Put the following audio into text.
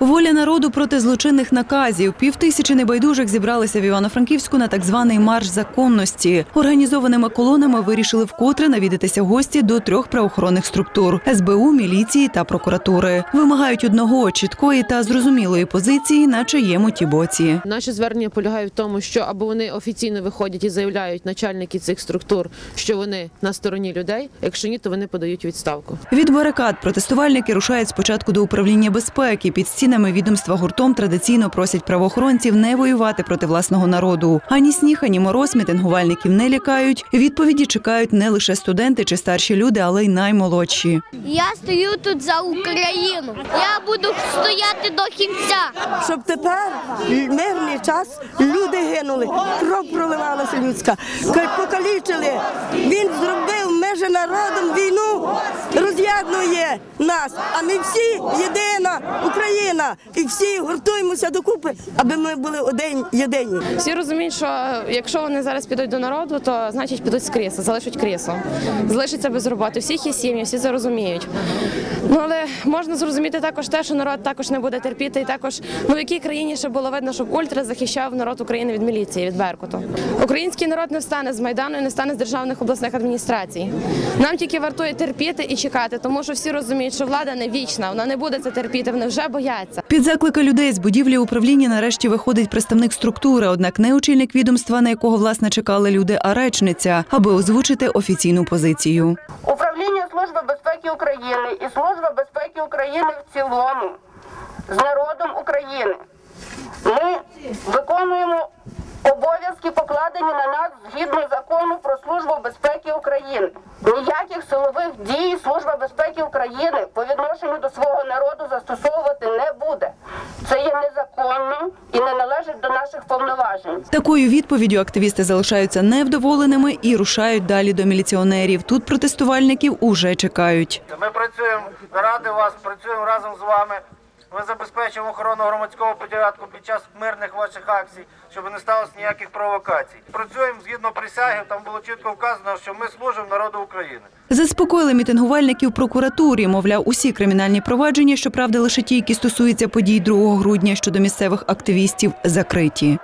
Воля народу проти злочинних наказів. Півтисячі небайдужих зібралися в Івано-Франківську на так званий марш законності. Організованими колонами вирішили вкотре навідатися гості до трьох правоохоронних структур СБУ, міліції та прокуратури. Вимагають одного чіткої та зрозумілої позиції на чиєму ті боці. Наші звернення полягають в тому, що або вони офіційно виходять і заявляють начальники цих структур, що вони на стороні людей. Якщо ні, то вони подають відставку. Від барикад протестувальники рушають спочатку до управління безпеки. Під стінами відомства гуртом традиційно просять правоохоронців не воювати проти власного народу. Ані сніг, ані мороз мітингувальників не лякають. Відповіді чекають не лише студенти чи старші люди, але й наймолодші. Я стою тут за Україну. Я буду стояти до кінця. щоб тепер мирний час люди гинули, кров проливалася людська, покалічили. Він зробив межі народом війну, роз'єднує нас. А ми всі єдина Україна, і всі гуртуємося докупи, аби ми були один єдині. Всі розуміють, що якщо вони зараз підуть до народу, то значить підуть з крісла, залишать крісло, залишаться без роботи. Всіх є сім'ї, всі це розуміють. Ну але можна зрозуміти також те, що народ також не буде терпіти, і також ну в якій країні ще було видно, щоб ультра захищав народ України від міліції, від Беркуту. Український народ не встане з майдану і не встане з державних обласних адміністрацій. Нам тільки вартує терпіти і чекати, тому що всі розуміють, що влада не вічна, вона не буде це терпіти, вони вже бояться. Під заклики людей з будівлі управління нарешті виходить представник структури, однак не очільник відомства, на якого власне чекали люди, а речниця, аби озвучити офіційну позицію. Управління Служби безпеки України і Служба безпеки України в цілому з народом України. Ми виконуємо обов'язки, покладені на нас згідно закону про Службу безпеки України. Ніяких силових дій Служба безпеки України по відношенню до свого народу застосовувати не буде. Це є незаконним і не належить до наших повноважень. Такою відповіддю активісти залишаються невдоволеними і рушають далі до міліціонерів. Тут протестувальників уже чекають. Ми працюємо заради вас, працюємо разом з вами. Ми забезпечимо охорону громадського порядку під час мирних ваших акцій, щоб не сталося ніяких провокацій. Працюємо згідно присяги. Там було чітко вказано, що ми служимо народу України. Заспокоїли мітингувальників прокуратурі. Мовляв, усі кримінальні провадження, щоправда, лише ті, які стосуються подій 2 грудня щодо місцевих активістів, закриті.